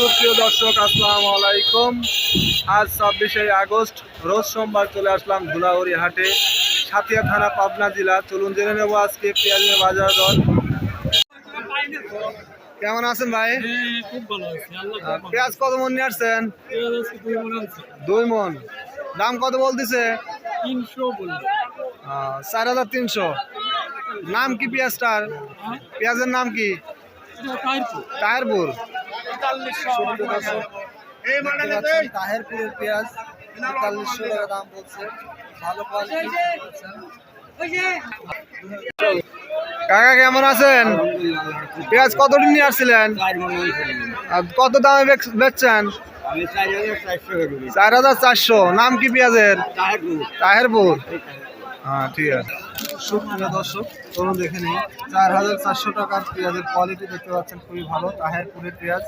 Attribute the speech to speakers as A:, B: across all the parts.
A: সুপ্রিয় দর্শক আসসালামু আলাইকুম। আজ ছাব্বিশে আগস্ট রোজ সোমবার চলে আসলাম ধুলাউড়ি হাটে সাতিয়া থানা পাবনা জেলা। চলুন জেনে নেব আজকে পেঁয়াজের বাজার দর। কেমন আছেন ভাই? পেঁয়াজ কত মন নিয়ে আসছেন?
B: দুই মনে।
A: দাম কত বলতেছে? চার হাজার তিনশো। নাম কি পেঁয়াজটার? পেঁয়াজের নাম কি? তাহেরপুর তাহেরপুরের পেঁয়াজ তেতাল্লিশশো টাকা দাম বলছে। ভালো কাকা কেমন আছেন? পেঁয়াজ কত দিন নিয়ে আসছিলেন? কত দামে বেচ- বেচছেন?
B: চার হাজার চারশো।
A: নাম কি পেঁয়াজের? তাহেরপুর। হ্যাঁ ঠিক আছে। সুপ্রিয় দর্শক দেখে নিই। চার হাজার চারশো টাকার পেঁয়াজের কোয়ালিটি দেখতে পাচ্ছেন খুবই ভালো। তাহেরপুরের পেঁয়াজ।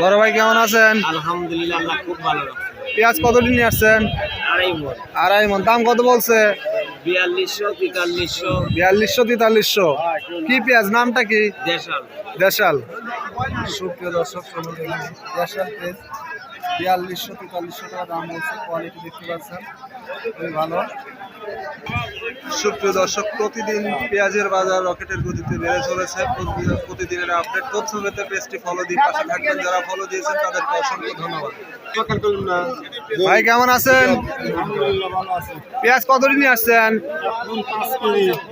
A: বড় ভাই কেমন আছেন?
B: আলহামদুলিল্লাহ খুব ভালো
A: পেঁয়াজ কত দিন নিয়ে আসছেন?
B: আড়াই মন।
A: আড়াই মন। দাম কত বলছে?
B: বিয়াল্লিশশো তেতাল্লিশশো।
A: বিয়াল্লিশশো তেতাল্লিশশো। কি পেঁয়াজ? নামটা কি?
B: দেশাল।
A: দেশাল। সুপ্রিয় দর্শক। দেশাল পেঁয়াজ বিয়াল্লিশশো তেতাল্লিশশো টাকা দাম বলছে। কোয়ালিটি দেখতে পাচ্ছেন। খুবই ভালো। সুপ্রিয় দর্শক প্রতিদিন পেঁয়াজের বাজার রকেটের গতিতে বেড়ে চলেছে। প্রতিদিন- প্রতিদিনের আপডেট তথ্য পেতে পেজটি ফলো দিয়ে পাশে থাকবেন। যারা ফলো দিয়েছেন তাদেরকে অসংখ্য ধন্যবাদ। ভাই কেমন আছেন?
B: আলহামদুলিল্লাহ ভালো আছে।
A: পেঁয়াজ কত দিন নিয়ে আসছেন?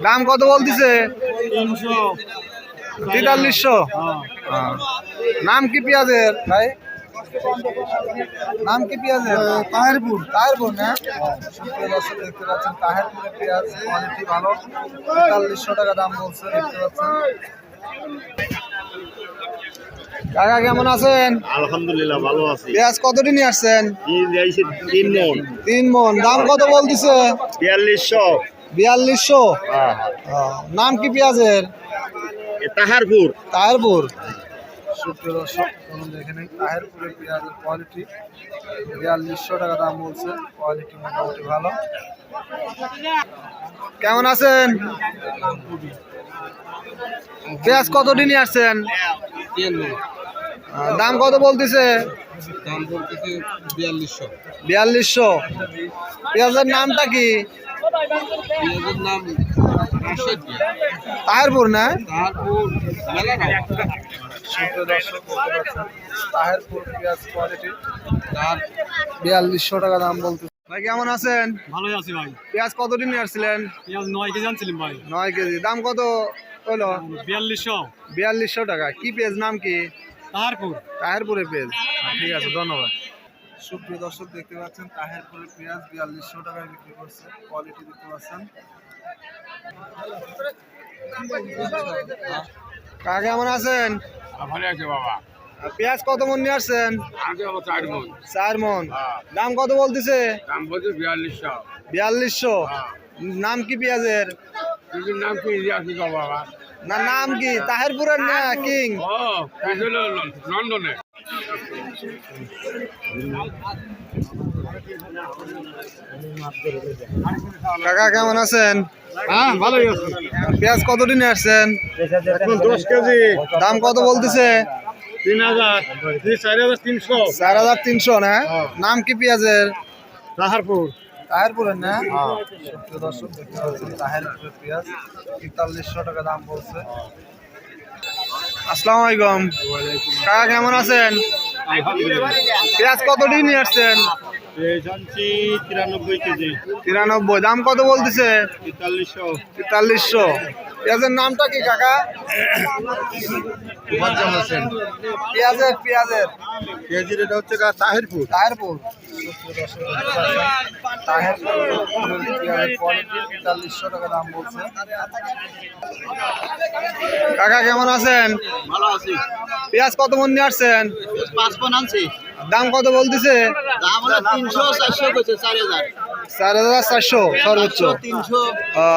A: দাম কত বলতেছে?
B: তিনশো।
A: তেতাল্লিশশো। নাম কি পেঁয়াজের ভাই? নাম কি পেঁয়াজের? তাহেরপুর। তাহেরপুর না? দর্শক দেখতে পাচ্ছেন তাহেরপুরের পেঁয়াজ কোয়ালিটি ভালো। তেতাল্লিশশো টাকা দাম বলছে দেখতে পাচ্ছেন। কাকা কেমন আছেন?
B: আলহামদুলিল্লাহ ভালো আছি।
A: পেঁয়াজ কতদিন নিয়ে আসছেন?
B: তিন মন।
A: তিন মন। দাম কত বলতেছে?
B: বিয়াল্লিশশো।
A: বিয়াল্লিশশো? নাম কি পেঁয়াজের?
B: তাহারপুর।
A: তাহেরপুর। সুপ্রিয় দর্শক দেখে নিই তাহেরপুরের পেঁয়াজের কোয়ালিটি বিয়াল্লিশশো টাকা দাম বলছে। কোয়ালিটি মোটামুটি ভালো। কেমন আছেন? পেঁয়াজ কত দিনই আসছেন? দাম কত বলতেছে?
B: বিয়াল্লিশশো।
A: পেঁয়াজের নামটা কি? তাহেরপুর
B: তাহারপুর না
A: সুপ্রিয় দর্শক তাহেরপুর পেঁয়াজ কোয়ালিটি বিয়াল্লিশশো টাকা দাম বলতে ভাই কেমন আছেন?
B: ভালোই আছি ভাই।
A: পেঁয়াজ কত দিন আসছিলেন?
B: পেঁয়াজ নয় কেজি আনছিলাম ভাই।
A: নয় কেজি। দাম কত হলো?
B: বিয়াল্লিশশো।
A: বিয়াল্লিশশো টাকা। কি পেঁয়াজ নাম কি?
B: তাহারপুর।
A: তাহেরপুরের পেঁয়াজ। ঠিক আছে ধন্যবাদ। সুপ্রিয় দর্শক দেখতে পাচ্ছেন তাহেরপুরের পেঁয়াজ বিয়াল্লিশশো টাকায় বিক্রি করছে। কোয়ালিটি দেখতে পাচ্ছেন। কাকা কেমন আছেন?
B: ভালো আছে বাবা।
A: পেঁয়াজ কত মন নিয়ে আসছেন?
B: চার মন।
A: দাম কত বলতেছে?
B: দাম বলছে বিয়াল্লিশশো।
A: বিয়াল্লিশশো। নাম কি পেঁয়াজের?
B: নাম কি বাবা।
A: না নাম কি? তাহেরপুরের না কিং?
B: লন্ডনে।
A: কাকা কেমন আছেন?
B: হ্যাঁ
A: পেঁয়াজ কত দিনে আসছেন
B: দশ কেজি।
A: দাম কত বলতেছে?
B: তিন হাজার। চার হাজার তিনশো।
A: না? নাম কি পেঁয়াজের?
B: তাহারপুর।
A: তাহেরপুরের না? সত্য দর্শক দেখতে পাচ্ছেন তাহেরপুরের পেঁয়াজ। তেতাল্লিশশো টাকা দাম বলছে। আসসালামু আলাইকুম। কাকা কেমন আছেন? পেঁয়াজ কত দিন নিয়ে আসছেন?
B: তিরানব্বই কেজি।
A: তিরানব্বই দাম কত বলতেছে?
B: তেতাল্লিশশো।
A: তেতাল্লিশশো। পেঁয়াজের নামটা কি কাকা? পেঁয়াজের পেঁয়াজের।
B: কেজির এটা হচ্ছে তাহিরপুর
A: তাহেরপুর। তাহেরপুর। পেঁয়াজের কোয়ালিটি তেতাল্লিশশো টাকা দাম বলছে কাকা কেমন আছেন?
B: ভালো আছি।
A: পেঁয়াজ কত মন নিয়ে আসছেন?
B: পাঁচ পন আনছি।
A: দাম কত বলতেছে?
B: চার হাজার।
A: চারশো সর্বোচ্চ।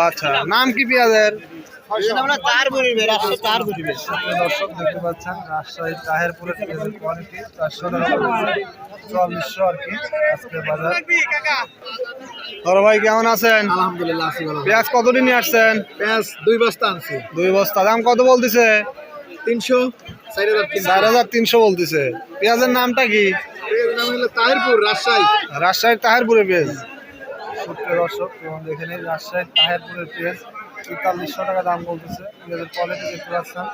A: আচ্ছা। নাম কি পেঁয়াজের?
B: আমরা তার বলিবে রাস্তা তার বলিবে
A: দর্শক দেখতে পাচ্ছেন রাজশাহী তাহেরপুরের পেঁয়াজের কোয়ালিটি চারশো চল্লিশশো আর কি আজকের বাজার। বড় ভাই কেমন আছেন?
B: আলহামদুলিল্লাহ
A: পেঁয়াজ কত দিন নিয়ে আসছেন?
B: পেঁয়াজ দুই বস্তা আনছি।
A: দুই বস্তা। দাম কত বলতেছে?
B: তিনশো। চার হাজার
A: তিনশো। বলতেছে। পেঁয়াজের নামটা কি?
B: তাহিরপুর রাজশাহী।
A: রাজশাহীর তাহেরপুরের পেঁয়াজ। সুপ্রিয় দর্শক দেখে নিন রাজশাহীর তাহেরপুরের পেঁয়াজ তেতাল্লিশশো টাকা দাম বলতেছে। পেঁয়াজের কোয়ালিটি দেখতে পাচ্ছেন।